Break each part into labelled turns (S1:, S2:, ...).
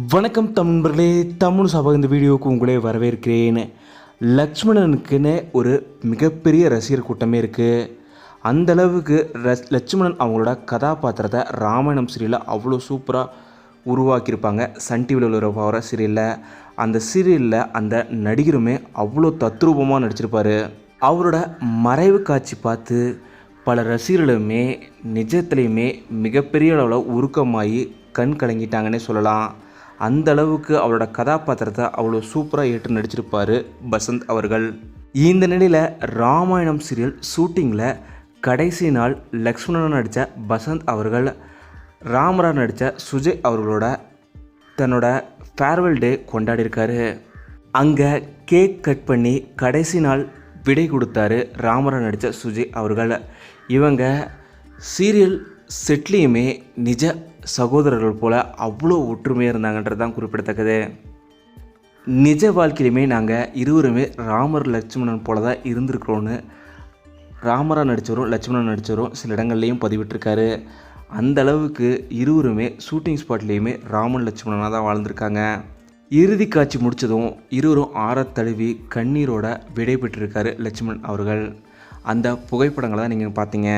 S1: வணக்கம் தமிழர்களே தமிழ் சபா இந்த வீடியோவுக்கு உங்களே வரவேற்கிறேன். லக்ஷ்மணனுக்குன்னு ஒரு மிகப்பெரிய ரசிகர் கூட்டமே இருக்குது அந்த அளவுக்கு ரஸ் லட்சுமணன் அவங்களோட கதாபாத்திரத்தை ராமாயணம் சீரியலில் அவ்வளோ சூப்பராக உருவாக்கியிருப்பாங்க. சன் டிவியில் உள்ள வர சீரியலில் அந்த சீரியலில் அந்த நடிகருமே அவ்வளோ தத்ரூபமாக நடிச்சிருப்பார். அவரோட மறைவு காட்சி பார்த்து பல ரசிகர்களுமே நிஜத்துலேயுமே மிகப்பெரிய அளவில் உருக்கமாகி கண் கலங்கிட்டாங்கன்னே சொல்லலாம். அந்த அளவுக்கு அவரோட கதாபாத்திரத்தை அவ்வளோ சூப்பராக ஏற்று நடிச்சிருப்பார் பசந்த் அவர்கள். இந்த நிலையில் ராமாயணம் சீரியல் ஷூட்டிங்கில் கடைசி நாள் லக்ஷ்மணன் நடித்த பசந்த் அவர்கள் ராமரா நடித்த சுஜய் அவர்களோட தன்னோட ஃபேர்வெல் டே கொண்டாடியிருக்காரு. அங்கே கேக் கட் பண்ணி கடைசி நாள் விடை கொடுத்தாரு ராமரா நடித்த சுஜய் அவர்கள். இவங்க சீரியல் செட்லேயுமே நிஜ சகோதரர்கள் போல் அவ்வளோ ஒற்றுமையாக இருந்தாங்கன்றது தான் குறிப்பிடத்தக்கது. நிஜ வாழ்க்கையிலுமே நாங்கள் இருவருமே ராமர் லட்சுமணன் போல தான் இருந்திருக்கிறோன்னு ராமரா நடித்தவரும் லட்சுமணன் நடித்தவரும் சில இடங்கள்லையும் பதிவிட்டிருக்காரு. அந்த அளவுக்கு இருவருமே ஷூட்டிங் ஸ்பாட்லேயுமே ராமன் லட்சுமணனாக தான் வாழ்ந்திருக்காங்க. இறுதி காட்சி முடித்ததும் இருவரும் ஆறத் தழுவி கண்ணீரோட விடைபெற்றிருக்காரு லட்சுமணன் அவர்கள். அந்த புகைப்படங்களை தான் நீங்கள் பார்த்தீங்க.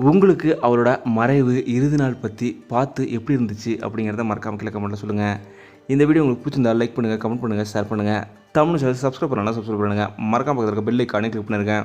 S1: உங்களுக்கு அவரோட மறைவு இறுதி நாள் பற்றி பார்த்து எப்படி இருந்துச்சு அப்படிங்கிறத மறக்காமல் கீழே கமெண்ட்டில் சொல்லுங்கள் இந்த வீடியோ உங்களுக்கு பிடிச்சிருந்தா லைக் பண்ணுங்கள் கமெண்ட் பண்ணுங்கள் ஷேர் பண்ணுங்கள் தமிழ் சேனல் சப்ஸ்கிரைப் பண்ணலாம் சப்ஸ்கிரைப் பண்ணுங்கள் மறக்காம பக்கத்தில் இருக்க பெல் ஐக்கானே கிளிக் பண்ணிருங்க.